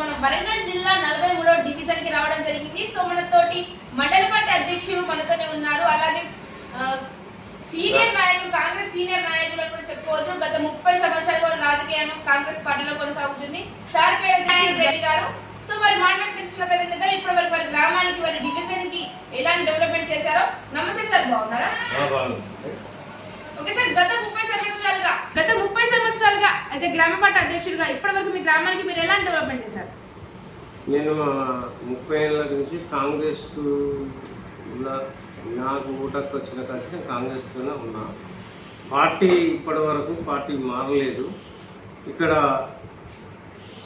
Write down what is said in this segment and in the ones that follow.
మన వరంగల్ జిల్లా నలభై మూడో డివిజన్కి రావడం జరిగింది. సో మనతోటి మండల పార్టీ అధ్యక్షుడు మనతోనే ఉన్నారు. అలాగే సీనియర్ నాయకులు కాంగ్రెస్ సీనియర్ నాయకులు అని కూడా చెప్పుకోవచ్చు. గత ముప్పై సంవత్సరాలుగా రాజకీయం కాంగ్రెస్ పార్టీలో కొనసాగుతుంది. సార్ పేరు జగన్ రెడ్డి గారు. సో వారి మాట్లాడి తెలుసుకున్న ప్రతినిధి ఇప్పటి వరకు వారి గ్రామానికి వారి డివిజన్కి ఎలాంటి డెవలప్మెంట్ చేశారో? నమస్తే సార్ బాగున్నారా? ఓకే సార్ గత ముప్పై సంవత్సరాలుగా గత ముప్పై సంవత్సరాలుగా యాజ్ ఎ గ్రామ పార్టీ అధ్యక్షుడిగా ఇప్పటివరకు మీ గ్రామానికి మీరు ఎలాంటి డెవలప్మెంట్ చేశారు? నేను ముప్పై ఏళ్ళ నుంచి కాంగ్రెస్ నాకు ఊటకు వచ్చిన కలిసి నేను కాంగ్రెస్తోనే ఉన్నా. పార్టీ ఇప్పటి వరకు పార్టీ మారలేదు. ఇక్కడ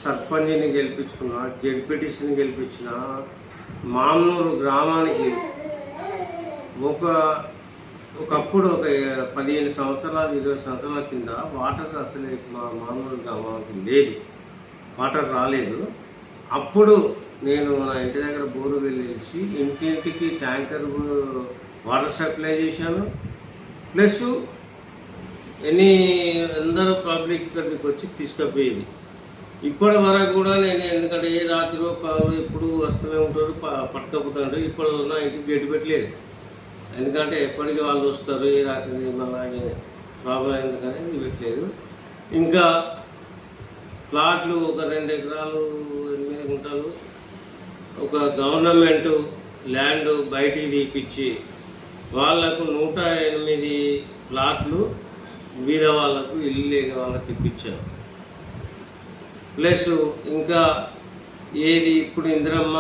సర్పంచిని గెలిపించుకున్నా జెడ్పీటీసీని గెలిపించిన మామూలు గ్రామానికి ఒక ఒకప్పుడు ఒక పదిహేను సంవత్సరాలు ఇరవై సంవత్సరాల కింద వాటర్ అసలు మా మామూలు లేదు. వాటర్ రాలేదు. అప్పుడు నేను నా ఇంటి దగ్గర బోరు వెళ్ళేసి ఇంటింటికి ట్యాంకర్ వాటర్ సప్లై చేశాను. ప్లస్ ఎనీ అందరూ పబ్లిక్ ఇక్కడికి వచ్చి తీసుకుపోయేది. ఇప్పటి వరకు కూడా నేను ఎందుకంటే ఏ రాత్రి ఎప్పుడు వస్తూనే ఉంటారు ప- పట్టుకపోతుంటారు ఇప్పుడు నా ఇంటికి గేటు పెట్టలేదు. ఎందుకంటే ఎప్పటికీ వాళ్ళు వస్తారు ఏ రాత్రి మళ్ళీ ప్రాబ్లం ఎందుకని ఇది ఇంకా ప్లాట్లు ఒక రెండు ఎకరాలు ఎనిమిది గుంటలు ఒక గవర్నమెంట్ ల్యాండ్ బయటికి తీపిచ్చి వాళ్ళకు నూట ఎనిమిది ప్లాట్లు బీద వాళ్ళకు ఇల్లు లేని వాళ్ళకి ఇప్పించారు. ప్లస్ ఇంకా ఏది ఇప్పుడు ఇందిరమ్మ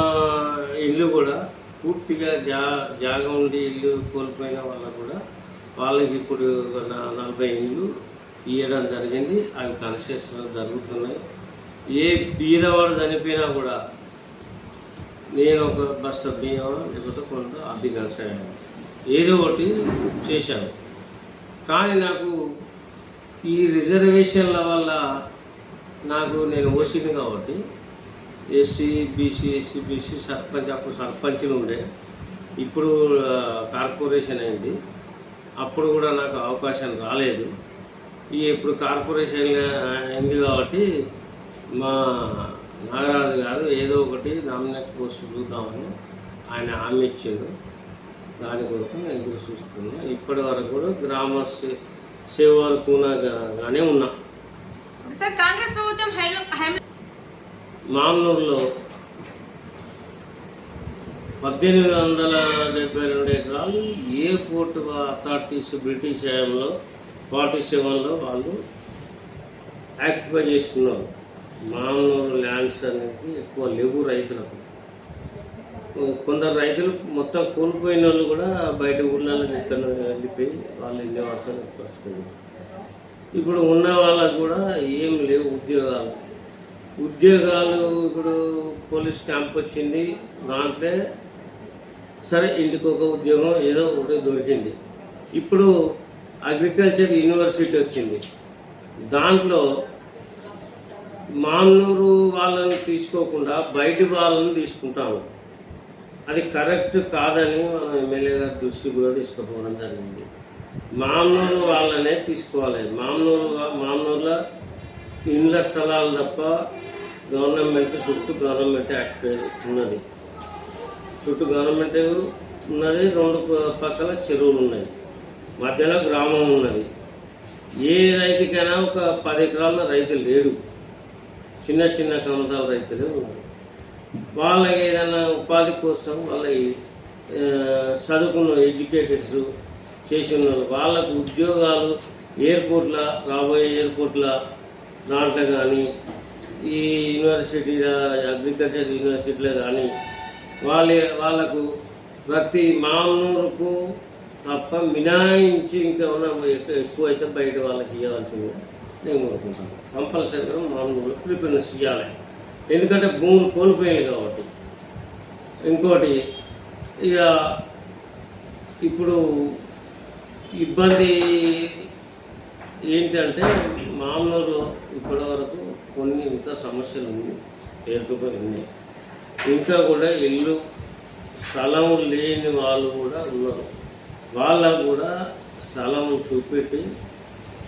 ఇల్లు కూడా పూర్తిగా జా జాగా ఉండి ఇల్లు కోల్పోయిన వల్ల కూడా వాళ్ళకి ఇప్పుడు నా- నలభై ఇల్లు ఇవ్వడం జరిగింది. అవి కన్స్ట్రక్షన్ జరుగుతున్నాయి. ఏ బీదవాడు చనిపోయినా కూడా నేను ఒక బస్సు బియ్యం లేకపోతే కొంత అద్దె కలిసాను ఏదో ఒకటి చేశాను. కానీ నాకు ఈ రిజర్వేషన్ల వల్ల నాకు నేను ఓసీని కాబట్టి SC BC SC BC sarpanch అప్పుడు సర్పంచ్లు ఉండే. ఇప్పుడు కార్పొరేషన్ అయింది. అప్పుడు కూడా నాకు అవకాశం రాలేదు. ఈ ఇప్పుడు కార్పొరేషన్ అయింది కాబట్టి మా నాగరాజు గారు ఏదో ఒకటి నామినేట్ పోస్ట్ చూద్దామని ఆయన హామీ ఇచ్చిండు. దాని కొరకు నేను ఎదురు చూస్తున్నా ఇప్పటి వరకు కూడా గ్రామ సేవకునగానే ఉన్నా. కాంగ్రెస్ ప్రభుత్వం మామూలులో పద్దెనిమిది వందల డెబ్బై రెండు ఎకరాలు ఎయిర్పోర్ట్ అథారిటీస్ బ్రిటిష్ హయాంలో ఫార్టీ సెవెన్లో వాళ్ళు యాక్టిఫై చేసుకున్నారు. మామూలు ల్యాండ్స్ అనేది ఎక్కువ లేవు రైతులకు. కొందరు రైతులు మొత్తం కోల్పోయిన వాళ్ళు కూడా బయట ఊళ్ళలో ఇక్కడ వెళ్ళిపోయి వాళ్ళు నివాసం ఏర్పరచుకున్నారు ఇప్పుడు ఉన్న వాళ్ళకు కూడా ఏం లేవు ఉద్యోగాలు. ఉద్యోగాలు ఇప్పుడు పోలీస్ క్యాంప్ వచ్చింది. దాంట్లో సరే ఇంటికి ఒక ఉద్యోగం ఏదో ఒకటి దొరికింది. ఇప్పుడు అగ్రికల్చర్ యూనివర్సిటీ వచ్చింది. దాంట్లో మామూలు వాళ్ళని తీసుకోకుండా బయటి వాళ్ళని తీసుకుంటాము. అది కరెక్ట్ కాదని మనం ఎమ్మెల్యే గారి దృష్టి కూడా తీసుకుపోవడం జరిగింది. మామూలు వాళ్ళనే తీసుకోవాలి. మామూలు మామూలుగా ఇండ్ల స్థలాలు తప్ప గవర్నమెంట్ చుట్టూ గవర్నమెంట్ యాక్ట్ ఉన్నది. చుట్టూ గవర్నమెంట్ ఉన్నది రెండు పక్కల చెరువులు ఉన్నాయి. మధ్యలో గ్రామం ఉన్నది. ఏ రైతుకైనా ఒక పది ఎకరాల రైతు లేడు. చిన్న చిన్న కమతాల రైతులే ఉన్నారు. వాళ్ళకి ఏదైనా ఉపాధి కోసం వాళ్ళకి చదువుకున్న ఎడ్యుకేటెడ్స్ చేసి ఉన్నారు వాళ్ళకు ఉద్యోగాలు ఎయిర్పోర్ట్ల రాబోయే ఎయిర్పోర్ట్ల దాంట్లో కానీ ఈ యూనివర్సిటీ అగ్రికల్చర్ యూనివర్సిటీలో కానీ వాళ్ళ వాళ్ళకు ప్రతి మామూలుకు తప్ప మినాయించి ఇంకా ఉన్న ఎక్కువ అయితే బయట వాళ్ళకి ఇవ్వాల్సింది నేను కోరుకుంటాను కంపల్సరీగా మామూలు ప్రిపేర్నెస్ ఇవ్వాలి. ఎందుకంటే భూములు కోల్పోయాయి కాబట్టి. ఇంకోటి ఇక ఇప్పుడు ఇబ్బంది ఏంటంటే మామూలు ఇప్పటి వరకు కొన్ని ఇంకా సమస్యలు ఉన్నాయి పేరుకుపోయి ఉన్నాయి. ఇంకా కూడా ఇల్లు స్థలం లేని వాళ్ళు కూడా ఉన్నారు. వాళ్ళకు కూడా స్థలం చూపెట్టి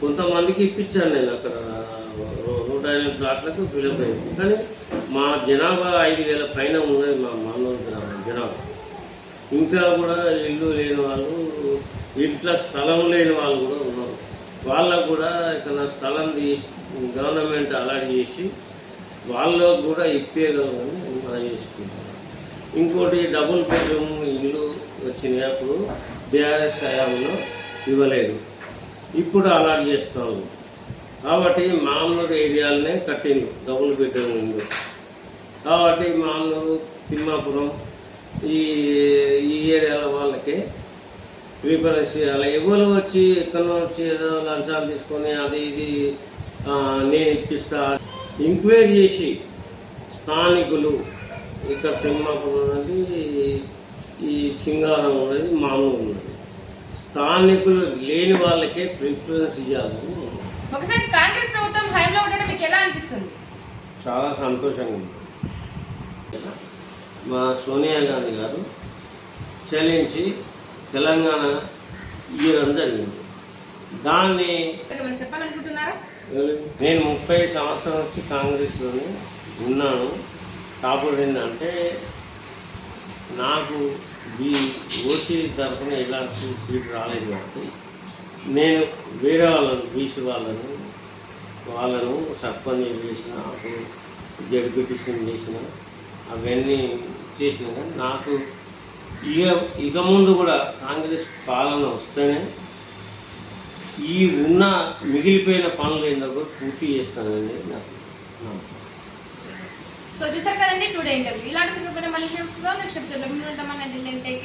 కొంతమందికి ఇప్పించాను నేను అక్కడ. నూట ఎనిమిది ప్లాట్లకు ఫిలప్ అయింది. కానీ మా జనాభా ఐదు వేల పైన ఉన్నది మా మానవ గ్రామం జనాభా. ఇంకా కూడా ఇల్లు లేని వాళ్ళు ఇంట్లో స్థలం లేని వాళ్ళు కూడా ఉన్నారు. వాళ్ళకు కూడా ఇక్కడ స్థలం తీసి గవర్నమెంట్ అలాట్ చేసి వాళ్ళకు కూడా ఇప్పేయగలమని మనం చేసుకుంటాం ఇంకోటి డబుల్ బెడ్రూమ్ ఇల్లు వచ్చినాయి అప్పుడు బీఆర్ఎస్ హయాంలో ఇవ్వలేదు. ఇప్పుడు అలాట్ చేస్తాము. కాబట్టి మామూలు ఏరియాలనే కట్టిండు డబుల్ బెడ్రూమ్ ఇల్లు. కాబట్టి మామూలు తిమ్మాపురం ఈ ఈ ఏరియాల వాళ్ళకే చేయాలి ఎవరు వచ్చి ఎక్కడ వచ్చి ఏదో లంచాలు తీసుకొని అది ఇది నేను ఇప్పిస్తా. ఎంక్వైరీ చేసి స్థానికులు ఇక్కడ తిమ్మాపురం ఉన్నది ఈ సింగారం ఉన్నది మామూలు ఉన్నది. స్థానికులు లేని వాళ్ళకే ప్రిఫరెన్స్ ఇవ్వాలని ఒకసారి కాంగ్రెస్ ప్రభుత్వం హయాంలో ఉండడం మీకు ఎలా అనిపిస్తుంది? చాలా సంతోషంగా ఉంది. మా సోనియా గాంధీ గారు చెల్లించి తెలంగాణ ఇవ్వడం జరిగింది. దాన్ని నేను ముప్పై సంవత్సరాల నుంచి కాంగ్రెస్లోనే ఉన్నాను. కాకపోతే ఏంటంటే నాకు ఈ ఓసీ తరఫున ఎలాంటి సీట్ రాలేదు కాబట్టి నేను వేరే వాళ్ళను బీసీ వాళ్ళను వాళ్ళను సర్పంచ్ చేసిన అప్పుడు జడ్పిటిషన్ చేసిన అవన్నీ చేసిన కానీ నాకు ఇక ఇక ముందు కూడా కాంగ్రెస్ పాలన వస్తేనే ఈ ఉన్న మిగిలిపోయిన పనులు ఏందో కూడా పూర్తి చేస్తానని నాకు నమ్మకం. సో చూసారు కదండి టుడే ఇంటర్వ్యూ ఇలాంటి సంగతి మళ్ళీ నెక్స్ట్ ఎపిసోడ్లో మేము టేక్